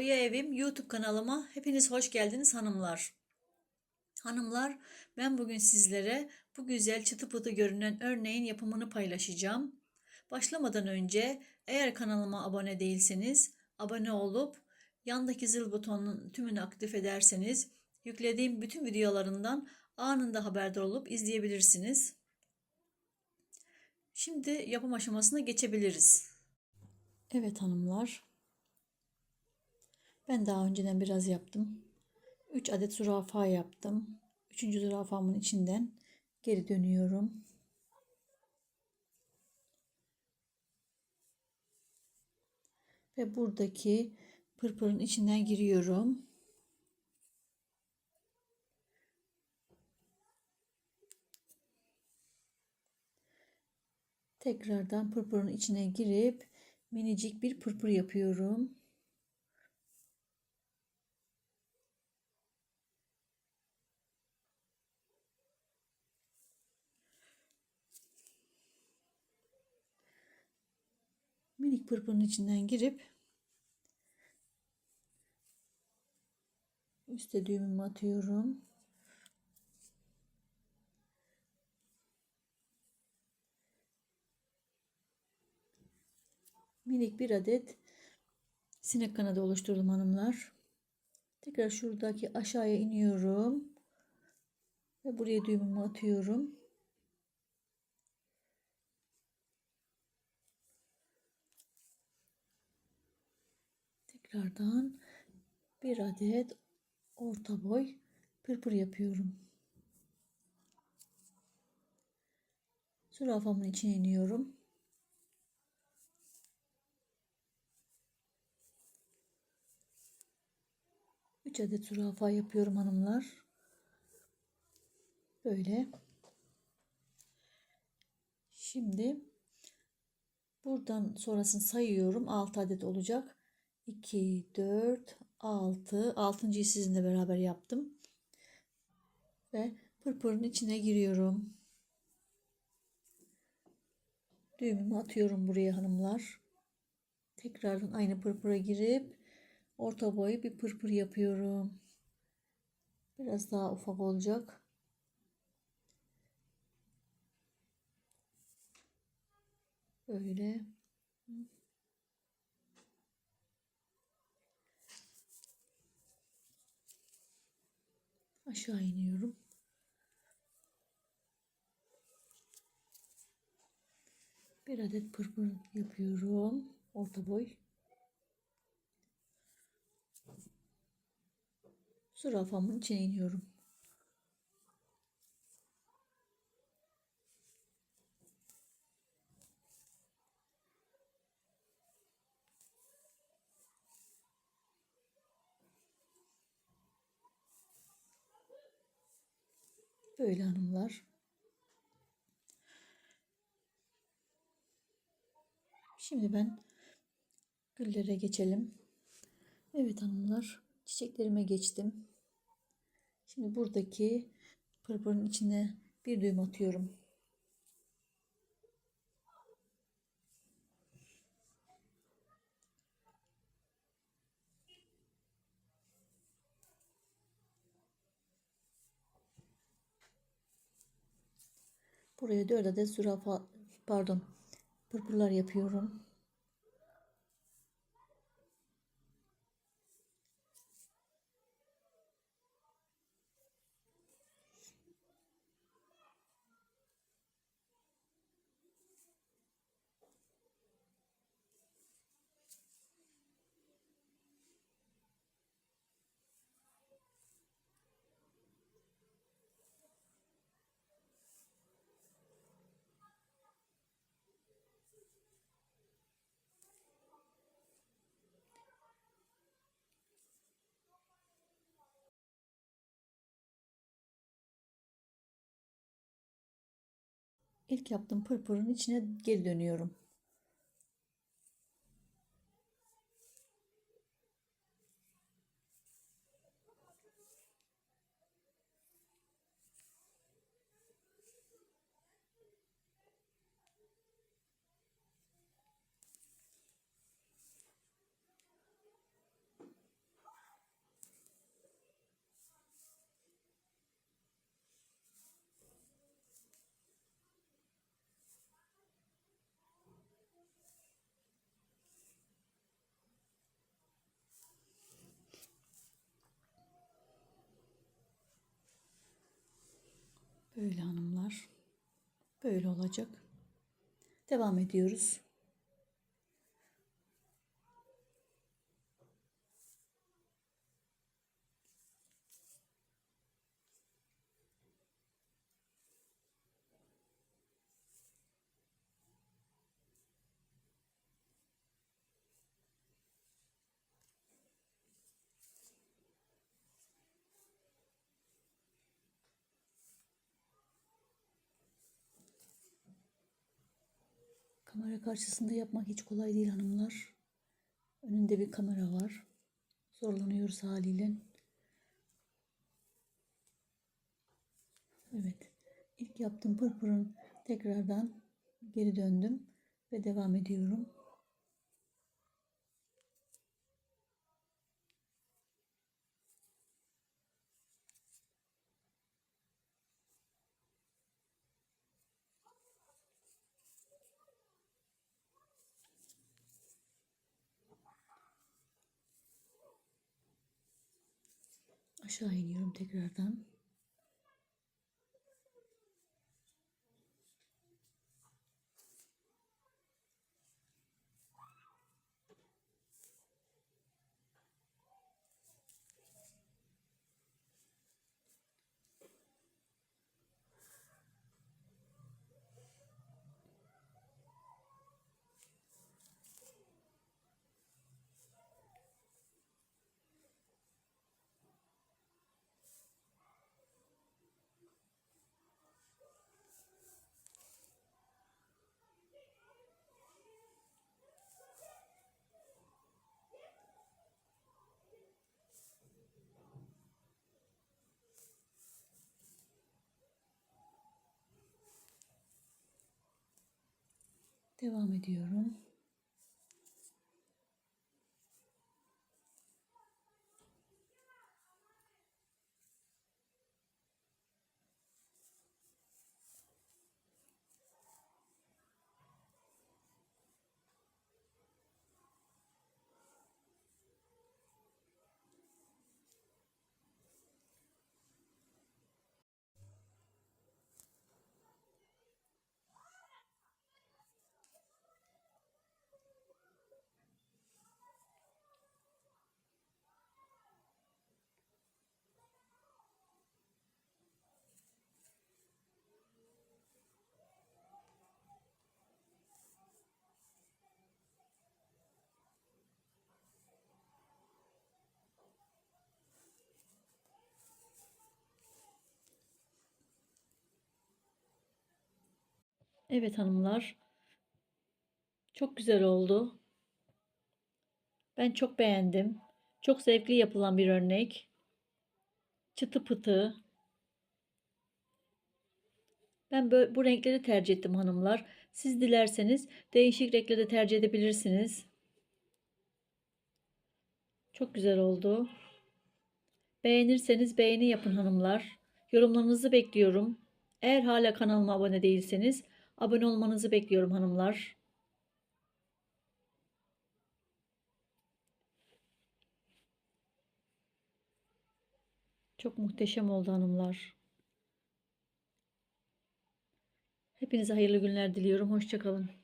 Oya Evim YouTube kanalıma hepiniz hoş geldiniz hanımlar. Hanımlar ben bugün sizlere bu güzel çıtı pıtı görünen örneğin yapımını paylaşacağım. Başlamadan önce eğer kanalıma abone değilseniz abone olup yandaki zil butonunun tümünü aktif ederseniz yüklediğim bütün videolarından anında haberdar olup izleyebilirsiniz. Şimdi yapım aşamasına geçebiliriz. Evet hanımlar. Ben daha önceden biraz yaptım. 3 adet zürafa yaptım. 3. zürafamın içinden geri dönüyorum. Ve buradaki pırpırın içinden giriyorum. Tekrardan pırpırın içine girip minicik bir pırpır yapıyorum. Minik pırpırın içinden girip üstte düğümümü atıyorum. Minik bir adet sinek kanadı oluşturdum hanımlar. Tekrar şuradaki aşağıya iniyorum. Ve buraya düğümümü atıyorum. Tekrardan bir adet orta boy pırpır yapıyorum. Zürafamın içine iniyorum. Üç adet zürafa yapıyorum hanımlar. Böyle. Şimdi buradan sonrasını sayıyorum. 6 adet olacak. 2, 4, 6. 6.yı sizinle beraber yaptım. Ve pırpırın içine giriyorum. Düğümümü atıyorum buraya hanımlar. Tekrardan aynı pırpıra girip orta boyu bir pırpır yapıyorum. Biraz daha ufak olacak. Böyle. Aşağı iniyorum. Bir adet pırpır yapıyorum. Orta boy. Zürafamın içine iniyorum. Böyle hanımlar. Şimdi ben güllere geçelim. Evet hanımlar çiçeklerime geçtim. Şimdi buradaki pırpırın içine bir düğüm atıyorum. Buraya 4 adet zürafa pardon pırpırlar yapıyorum. İlk yaptığım pırpırın içine geri dönüyorum. Böyle hanımlar. Böyle olacak. Devam ediyoruz. Kamera karşısında yapmak hiç kolay değil hanımlar. Önünde bir kamera var. Zorlanıyoruz haliyle. Evet. İlk yaptığım pırpırın tekrardan geri döndüm ve devam ediyorum. Aşağı iniyorum tekrardan. Devam ediyorum. Evet hanımlar. Çok güzel oldu. Ben çok beğendim. Çok zevkli yapılan bir örnek. Çıtı pıtı. Ben bu, bu renkleri tercih ettim hanımlar. Siz dilerseniz değişik renkleri de tercih edebilirsiniz. Çok güzel oldu. Beğenirseniz beğeni yapın hanımlar. Yorumlarınızı bekliyorum. Eğer hala kanalıma abone değilseniz abone olmanızı bekliyorum hanımlar. Çok muhteşem oldu hanımlar. Hepinize hayırlı günler diliyorum. Hoşçakalın.